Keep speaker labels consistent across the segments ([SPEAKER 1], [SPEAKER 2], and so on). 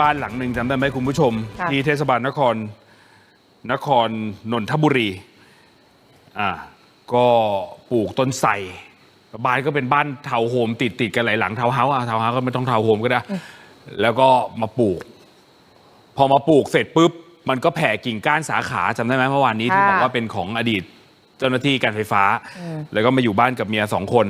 [SPEAKER 1] บ้านหลังหนึ่งจำได้ไหมคุณผู้ชม
[SPEAKER 2] ค่ะ
[SPEAKER 1] ที่เทศบาลนครนครนนทบุรีอ่าก็ปลูกต้นไทรบ้านก็เป็นบ้านทาวน์โฮมติดติดๆกันหลายหลังทาวน์เฮาส์อะทาวน์เฮาส์ก็ไม่ต้องทาวน์โฮมก็ได้ แล้วก็มาปลูก พอมาปลูกเสร็จปุ๊บ มันก็แผ่กิ่งก้านสาขาจำได้ไหมเมื่อวานนี้ที่
[SPEAKER 2] ค่ะ
[SPEAKER 1] บอกว่าเป็นของอดีตเจ้าหน้าที่การไฟฟ้า แล้วก็มาอยู่บ้านกับเมียสองคน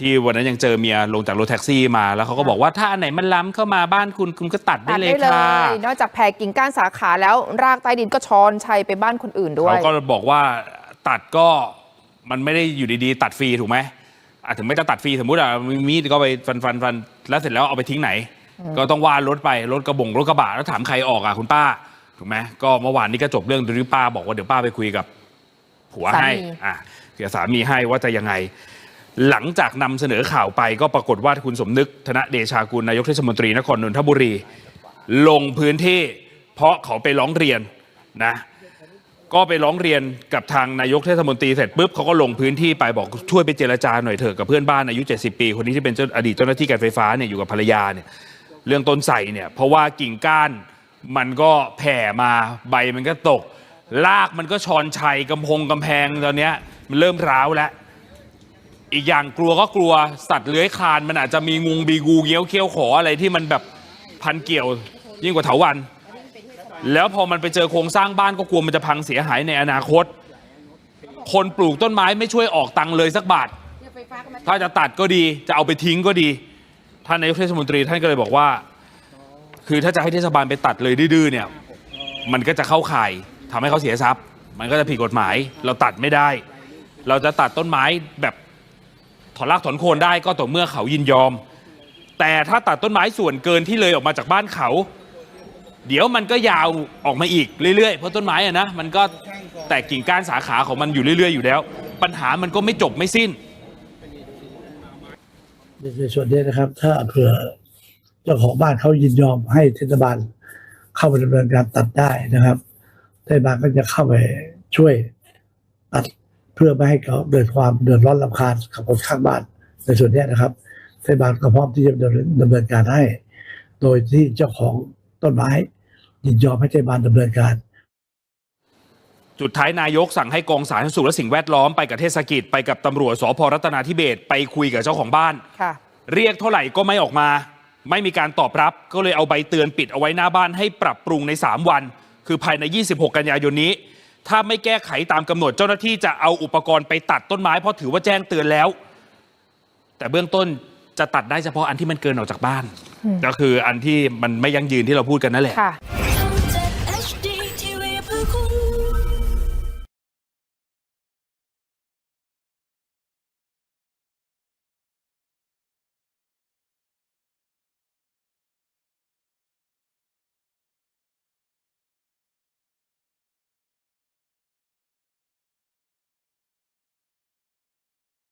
[SPEAKER 1] ที่วันนั้นยังเจอเมียลงจากรถแท็กซี่มา แล้วเขาก็บอกว่าถ้าอันไหนมันล้ำเข้ามาบ้านคุณคุณก็ตัดได้
[SPEAKER 2] ตัด
[SPEAKER 1] เล
[SPEAKER 2] ได้
[SPEAKER 1] ย
[SPEAKER 2] เล
[SPEAKER 1] ค่ะ
[SPEAKER 2] ยนอกจากแผ่กิ่งก้านสาขาแล้วรากใต้ดินก็ช้อนชัยไปบ้านคนอื่นด้วย
[SPEAKER 1] เขาก็บอกว่าตัดก็มันไม่ได้อยู่ดีๆ ตัดฟรีถูกไหมอาจถึงไม่จะตัดฟรีสมมุติอะมีมีดก็ไปฟันฟันฟันแล้วเสร็จแล้วเอาไปทิ้งไหน ก็ต้องว่ารถไปรถกระบงรถกระบะแล้วถามใครออกอะคุณป้าถูกไหมก็เมื่อวานนี้ก็จบเรื่องตรงที่ป้าบอกว่าเดี๋ยวป้าไปคุยกับผัวให้
[SPEAKER 2] สามี
[SPEAKER 1] อะเดี๋ยวสามีให้ว่าจะยังไง หลังจากนำเสนอข่าวไปก็ปรากฏว่าคุณสมนึก ธนเดชากุลนายกเทศมนตรีนครนนทบุรี ลงพื้นที่ เพราะเขาไปร้องเรียนนะก็ไปร้องเรียนกับทางนายกเทศมนตรีเสร็จปุ๊บเขาก็ลงพื้นที่ไปบอกช่วยไปเจรจาหน่อยเถอะกับเพื่อนบ้านอายุ 70 ปี คนนี้ที่เป็นอดีตเจ้าหน้าที่การไฟฟ้าเนี่ยอยู่กับภรรยาเนี่ยเรื่องต้นไทรเนี่ยเพราะว่ากิ่งก้านมันก็แผ่มาใบมันก็ตกรากมันก็ชอนชัยกำพงกำแพงตอนเนี้ยมันเริ่มร้าวแล้ว อีกอย่างกลัวก็กลัวสัตว์เลื้อยคลานมันอาจจะมีงูบีงูเงี้ยวเขี้ยวขออะไรที่มันแบบพันเกี่ยว ยิ่งกว่าเถาวัน แล้วพอมันไปเจอโครงสร้างบ้านก็กลัวมันจะพังเสียหายในอนาคต คนปลูกต้นไม้ไม่ช่วยออกตังค์เลยสักบาท ถ้าจะตัดก็ดีจะเอาไปทิ้งก็ดี ท่านนายกเทศมนตรีท่านก็เลยบอกว่า คือถ้าจะให้เทศบาลไปตัดเลยดื้อเนี่ยมันก็จะเข้าข่ายทำให้เขาเสียทรัพย์ มันก็จะผิดกฎหมาย เราตัดไม่ได้ เราจะตัดต้นไม้แบบ ถอนรากถอนโคนได้ก็ต่อเมื่อเขายินยอม แต่ถ้าตัดต้นไม้ส่วนเกินที่เลยออกมาจากบ้านเขา เดี๋ยวมันก็ยาวออกมาอีกเรื่อยๆ เพราะต้นไม้อะนะมันก็แตกกิ่งก้านสาขาของมันอยู่เรื่อย ๆ อยู่แล้ว ปัญหามันก็ไม่จบไม่สิ้น
[SPEAKER 3] ในส่วนนี้นะครับ ถ้าเผื่อเจ้าของบ้านเขายินยอมให้เทศบาลเข้าไปดำเนินการตัดได้นะครับเทศบาลก็จะเข้าไปช่วยตัด เพื่อไม่ให้เขาเกิดความเดือดร้อนลำคาญกับคนข้างบ้าน ในส่วนนี้นะครับเทศบาลก็พร้อมที่จะดำเนินดำเนินการให้ โดยที่เจ้าของต้นไม้ยินยอมให้เทศบาลดำเนินการ
[SPEAKER 1] จุดท้ายนายกสั่งให้กองสาธารณสุขและสิ่งแวดล้อมไปกับเทศกิจไปกับตำรวจสพรัตนาธิเบศไปคุยกับเจ้าของบ้าน
[SPEAKER 2] ค่ะ
[SPEAKER 1] เรียกเท่าไหร่ก็ไม่ออกมา ไม่มีการตอบรับ ก็เลยเอาใบเตือนปิดเอาไว้หน้าบ้านให้ปรับปรุงใน 3 วัน คือภายใน 26 กันยายนนี้ ถ้าไม่แก้ไขตามกำหนดเจ้าหน้าที่จะเอาอุปกรณ์ไปตัดต้นไม้เพราะถือว่าแจ้งเตือนแล้ว แต่เบื้องต้นจะตัดได้เฉพาะอันที่มันเกินออกจากบ้าน ก็คืออันที่มันไม่ยั่งยืนที่เราพูดกันนั่นแหละ
[SPEAKER 2] ค่ะ